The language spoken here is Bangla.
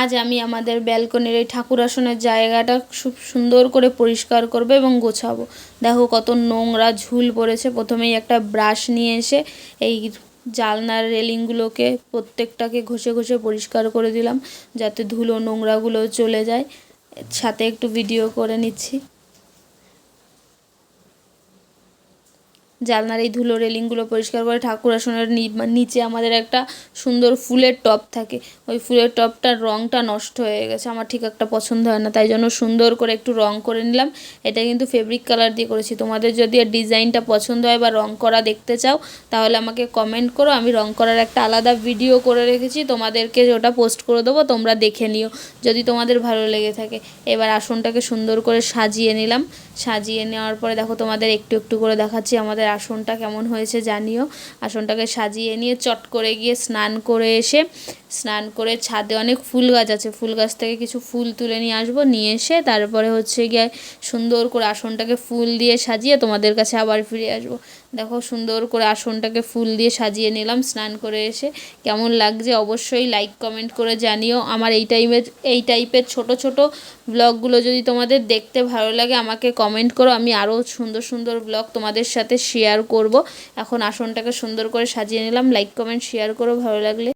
আজ আমি আমাদের ব্যালকনির এই ঠাকুর আসনের জায়গাটা খুব সুন্দর করে পরিষ্কার করব এবং গোছাবো। দেখো কত নোংরা ঝুল পড়েছে। প্রথমেই একটা ব্রাশ নিয়ে এসে এই জালনার রেলিংগুলোকে প্রত্যেকটাকে ঘষে ঘষে পরিষ্কার করে দিলাম, যাতে ধুলো নোংরাগুলো চলে যায়। সাথে একটু ভিডিও করে নিচ্ছি। জালনার এই ধুলো রেলিংগুলো পরিষ্কার করে ঠাকুর আসনের নিচে আমাদের একটা সুন্দর ফুলের টব থাকে। ওই ফুলের টবটার রঙটা নষ্ট হয়ে গেছে। আমার ঠিক একটা পছন্দ হয় না, তাই জন্য সুন্দর করে একটু রং করে নিলাম। এটা কিন্তু ফেব্রিক কালার দিয়ে করেছি। তোমাদের যদি ডিজাইনটা পছন্দ হয় বা রং করা দেখতে চাও, তাহলে আমাকে কমেন্ট করো। আমি রং করার একটা আলাদা ভিডিও করে রেখেছি। তোমাদেরকে ওটা পোস্ট করে দেবো। তোমরা দেখে নিও, যদি তোমাদের ভালো লেগে থাকে। এবার আসনটাকে সুন্দর করে সাজিয়ে নিলাম। সাজিয়ে নেওয়ার পরে দেখো তোমাদের একটু একটু করে দেখাচ্ছি আমাদের আসনটা কেমন হয়েছে জানিও। আসনটাকে সাজিয়ে নিয়ে চট করে গিয়ে স্নান করে এসে স্নান করে ছাদে অনেক ফুল গাছ আছে। ফুল গাছ থেকে কিছু ফুল তুলে নিয়ে আসব। নিয়ে এসে তারপরে হচ্ছে গিয়ে সুন্দর করে আসনটাকে ফুল দিয়ে সাজিয়ে তোমাদের কাছে আবার ফিরে আসব। দেখো সুন্দর করে আসনটাকে ফুল দিয়ে সাজিয়ে নিলাম। স্নান করে এসে কেমন লাগছে অবশ্যই লাইক কমেন্ট করে জানিও। আমার এই টাইমের এই টাইপের ছোট ছোট ব্লগগুলো যদি তোমাদের দেখতে ভালো লাগে, আমাকে কমেন্ট করো। আমি আরও সুন্দর সুন্দর ব্লগ তোমাদের সাথে শেয়ার করব। এখন আসনটাকে সুন্দর করে সাজিয়ে নিলাম। লাইক কমেন্ট শেয়ার করো। ভালো লাগলে